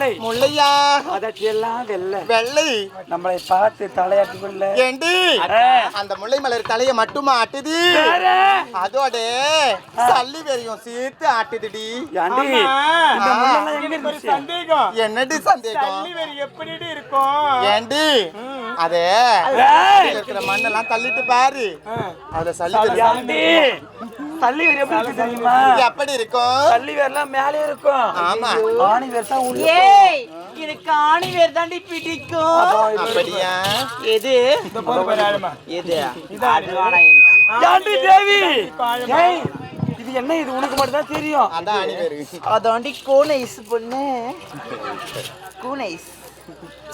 வேட்டி எல்லாம் வெள்ளை. வெள்ளை. நம்மளை பார்த்து தலையாட்டி கொள்ள. ஏண்டி. அந்த முல்லை மலர் தலைய மட்டுமா ஆட்டுது? வேற? அதோட சல்லி வெறியும் சேர்த்து ஆட்டுதுடி? சந்தேகம். என்னடி சந்தேகம்? தள்ளி வேறு எப்படி இருக்கும்? ஏண்டி? அதே இருக்கிற மண்ணெல்லாம் தள்ளிட்டு பாரு. அதுல சல்லி தள்ளி வேர் எப்படி இருக்கு தெரியுமா? எப்படி இருக்கும் தள்ளி வேர்லாம் மேலே இருக்கும். ஆமா. ஆணி வேர் தான் உள்ள ஏய் எனக்கு ஆணி வேர் தாண்டி பிடிக்கும். அப்படியா? எது? இந்த போது பாரு ஆழமா. எது? அது வேணாம் எனக்கு. ஏண்டி தேவி? ஏய், இது என்ன இது? உனக்கு மட்டும் தான் தெரியும். அதான் அணி வேறு அதாண்டி கோனைஸ் பொண்ணு. கோனைஸ்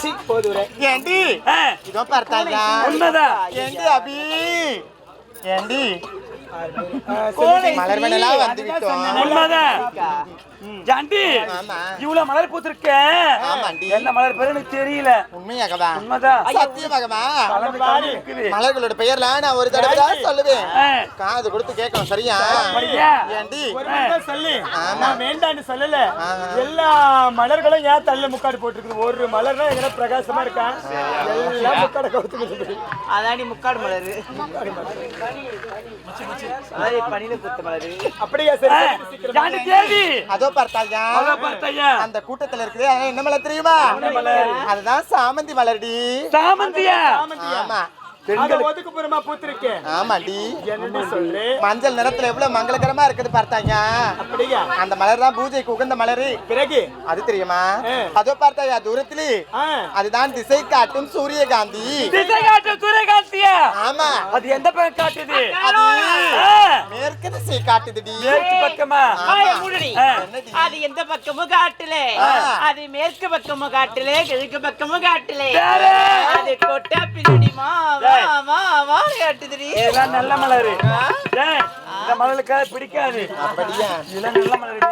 சீ, போது விடு. ஏண்டி? இதோ பார்த்தாயா உண்மைதான். ஏண்டி அபி? ஏண்டி? கோனை மலர் மணலாம் வந்து விட்டோம். ஜாண்டி இவ்வளவு மலர் பூத்திருக்க. என்ன மலர் பேரு எனக்கு தெரியல. உண்மையாகவா? உண்மைதான். சத்தியமாகவா? மலர்களோட பெயர்ல நான் ஒரு தடவை தான் சொல்லுவேன். காது கொடுத்து கேட்கணும் சரியா? ஏண்டி? சொல்லு. ஆமா. நான் வேண்டான்னு சொல்லல. எல்லா மலர்களும் ஏன் தள்ள முக்காடு போட்டுருக்குது? ஒரு மலர் தான் எங்கன்னா பிரகாசமா இருக்கா? எல்லாம் முக்காட கவுத்துக்குது அதாண்டி முக்காடு மலர். குத்த மலர். அப்படியா சரி தேவி! அதோ பார்த்தாயா? அதான் பார்த்தையா? அந்த கூட்டத்துல இருக்குது அது என்ன மலர் தெரியுமா? அதுதான் சாமந்தி மலர்டி. சாமந்தியா? ஆமா. அத ஒதுக்குப்புறமா பூத்திருக்கேன் ஆமாடி. சொல்லு மஞ்சள் நிறத்துல எவ்வளவு மங்களகரமா இருக்குது பார்த்தாங்க. அப்படியா? அந்த மலர் தான் பூஜைக்கு உகந்த மலரு. பிறகு? அது தெரியுமா. அதோ பார்த்தாயா தூரத்திலே? அதுதான் திசை காட்டும் சூரியகாந்தி. திசை சூரியகாந்தியா. ஆமா. அது எந்த பக்கம் காட்டுது? அது மேற்கு திசை காட்டுதுடி. மேற்கு பக்கமா? அது எந்த பக்கமும் காட்டல. அது மேற்கு பக்கமும் காட்டல கிழக்கு பக்கமும் காட்டல? அது கொட்டா பின்னாடி வா வா வா காட்டுதுடி. இதெல்லாம் நல்ல மலர். இந்த மலருக்கு பிடிக்காது. அப்படியா? இதெல்லாம் நல்ல மலர்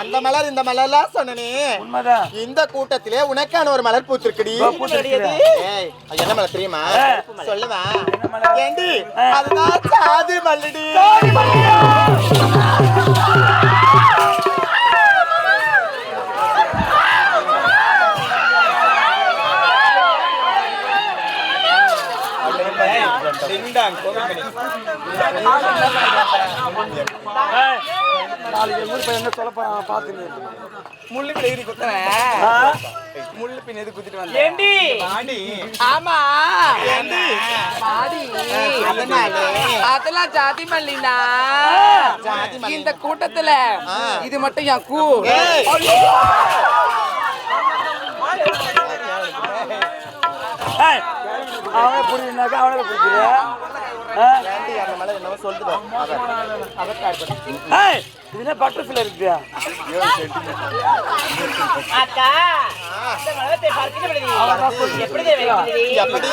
அந்த மலர் இந்த மலர்லாம் சொன்னனே? உண்மைதான். இந்த கூட்டத்திலே உனக்கான ஒரு மலர் பூத்திருக்குடி. என்ன மலர் தெரியுமா. சொல்லுவா என்ன மலர்? ஏண்டி? அதுதான் சாதி மல்லிடி. நாளைக்கு ஊர் பையன் என்ன சொல்ல போறான் பாத்துங்க முள்ளு பிள்ளை குத்துறேன் ஆ? முள்ளு பின் எது குத்திட்டு வந்தேன் ஏண்டி? ஆமா. ஏண்டி? அதனால. அதெல்லாம் ஜாதி மல்லினா. இந்த கூட்டத்துல. இது மட்டும் என் கூ. அவனை புரியுனாக்கா அவனை புரியுது ஏண்டி அந்த மலர் என்னவோ சொல்லுது பாரு. அத- ஏய் இது என்ன பட்டர்ஃபிளை இருக்கு அக்கா எப்படி எப்படி?